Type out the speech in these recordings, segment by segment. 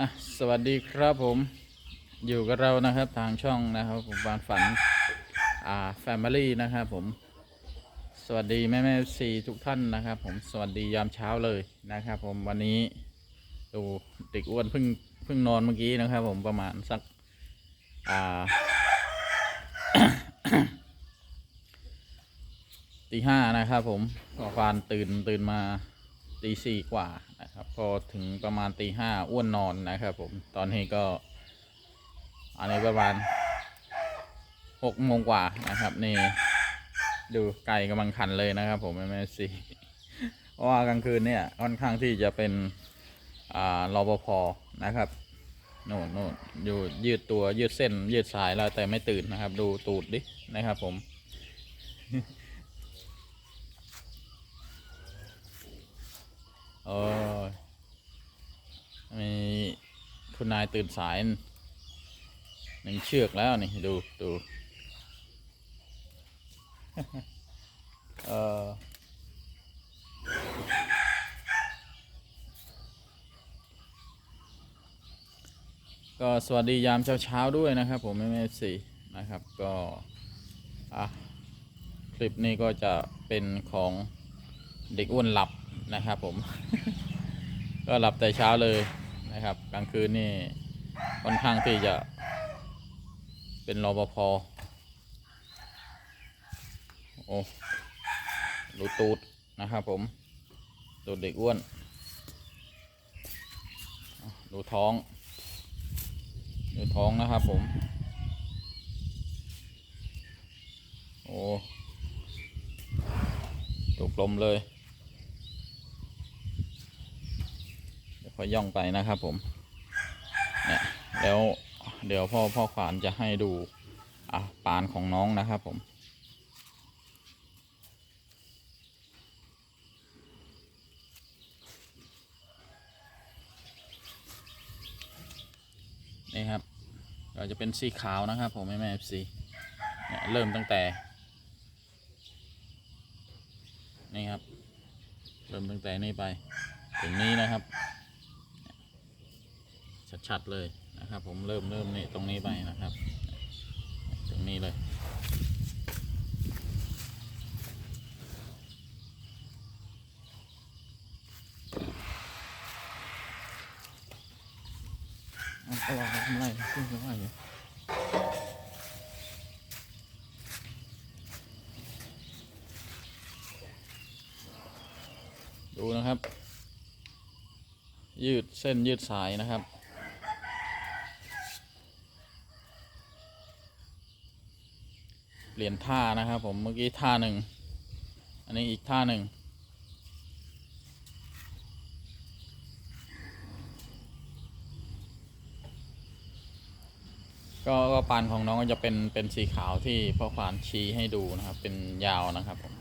อะสวัสดีครับผมอยู่กับเรานะครับทางช่องนะครับผมบานฝันอ่าแฟมิลี่นะครับผม สวัสดีแม่แม่ซีทุกท่านนะครับผมสวัสดียามเช้าเลยนะครับผมวันนี้ดูเด็กอ้วนเพิ่งเพิ่งนอนเมื่อกี้นะครับผมประมาณสักอ่าตีห้านะครับผมพอควานตื่นตื่นมา ตีสี่กว่านะครับ พอถึงประมาณตีห้าอ้วนนอนนะครับผมตอนนี้ก็ อันนี้ประมาณหกโมงกว่านะครับ นี่ ดูไก่กำลังขันเลยนะครับ ผมแม่สีเพราะว่ากลางคืนเนี่ยค่อนข้างที่จะเป็นอ่ารปภนะครับโน่นโน่นอยู่ยืดตัวยืดเส้น ยืดสายแล้วแต่ไม่ตื่นนะครับ ดูตูดดินะครับผม โอ้ยมีคุณนายตื่นสายหนึ่งเชือกแล้วนี่ ดูดูเออก็สวัสดียามเช้าๆด้วยนะครับ ผมแม่ๆสี่นะครับก็อะคลิปนี้ก็จะเป็นของเด็กอ้วนหลับ นะครับผม ก็หลับแต่เช้าเลยนะครับ กลางคืนนี่ค่อนข้างที่จะเป็นรปภโอ้ดูตูดนะครับผม ตูดเด็กอ้วน ดูท้อง ดูท้องนะครับผม โอ้ตกลมเลย เดี๋ยวค่อย่องไปนะครับผมเนี่ยแล้วเดี๋ยวพ่อพ่อขวานจะให้ดูอะปานของน้องนะครับผมนี่ครับก็จะเป็นสีขาวนะครับผมแม่แม่เอฟซีเนี่ยเริ่มตั้งแต่นี่ครับ เริ่มตั้งแต่นี่ไป ถึงนี้นะครับ ชัดๆเลยนะครับ ผมเริ่มเริ่มนี่ตรงนี้ไปนะครับ ตรงนี้เลย เอาเอาเอาทำอะไรขึ้นไปว่าอยู่ดูนะครับ ยืดเส้นยืดสายนะครับ เปลี่ยนท่านะครับ ผมเมื่อกี้ท่าหนึ่งอันนี้อีกท่าหนึ่งก็ก็ปานของน้องก็จะเป็นเป็นสีขาวที่พ่อขวานชี้ให้ดูนะครับ เป็นยาวนะครับผม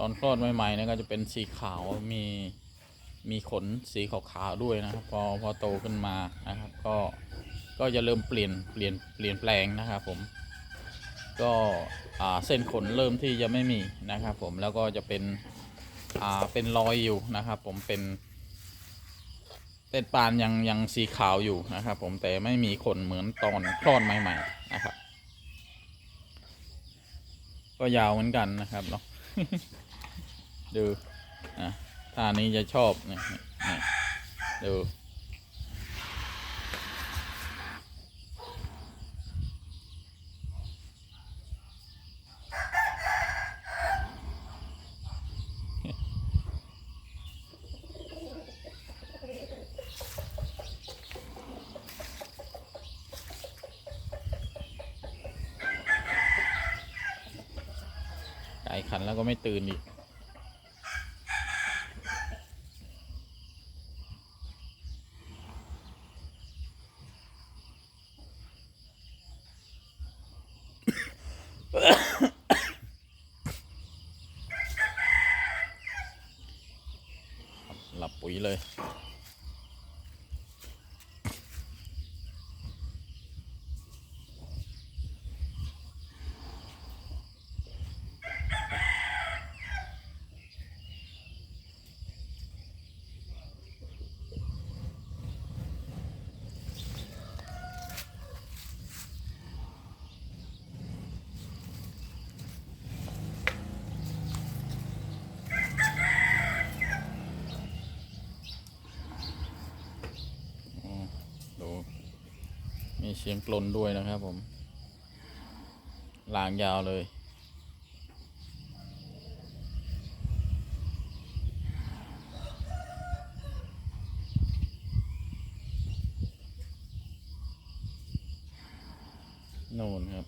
ตอนคลอดใหม่ๆเนี่ยก็จะเป็นสีขาวมีมีขนสีขาวๆด้วยนะครับ พอพอโตขึ้นมานะครับ ก็ก็จะเริ่มเปลี่ยนเปลี่ยนเปลี่ยนแปลงนะครับผมก็อ่าเส้นขนเริ่มที่จะไม่มีนะครับ ผมแล้วก็จะเป็นอ่าเป็นรอยอยู่นะครับ ผมเป็นเป็นปานยังยังสีขาวอยู่นะครับ ผมแต่ไม่มีขนเหมือนตอนคลอดใหม่ ๆ นะครับ ก็ยาวเหมือนกันนะครับเนาะ ดูอะท่านี้จะชอบนี่ยเนี่ยเนี่ยดูไก่ขันแล้วก็ไม่ตื่นอีก หลับปุ๋ยเลย มีเสียงกลนด้วยนะครับผมลางยาวเลย นู่นครับ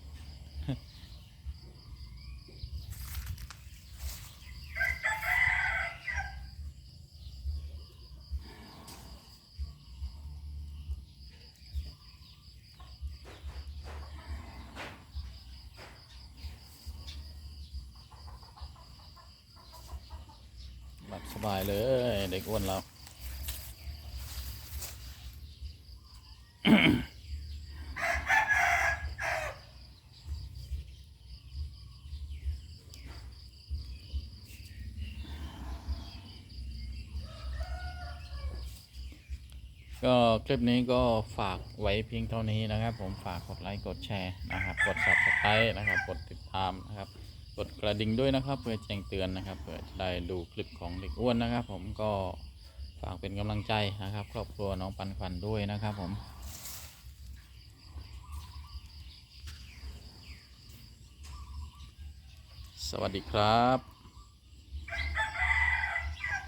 หลั บายเลย เด็กอ้วนเรา ก็คลิปนี้ก็ฝากไว้เพียงเท่านี้นะครับ ผมฝากกดไลค์กดแชร์นะครับ กด subscribe นะครับ กดติดตามนะครับ กดกระดิ่งด้วยนะครับ เพื่อแจ้งเตือนนะครับเพื่อจะได้ดูคลิปของเด็กอ้วนนะครับ ผมก็ฝากเป็นกำลังใจนะครับ ครอบครัวน้องปันควันด้วยนะครับผมสวัสดีครับ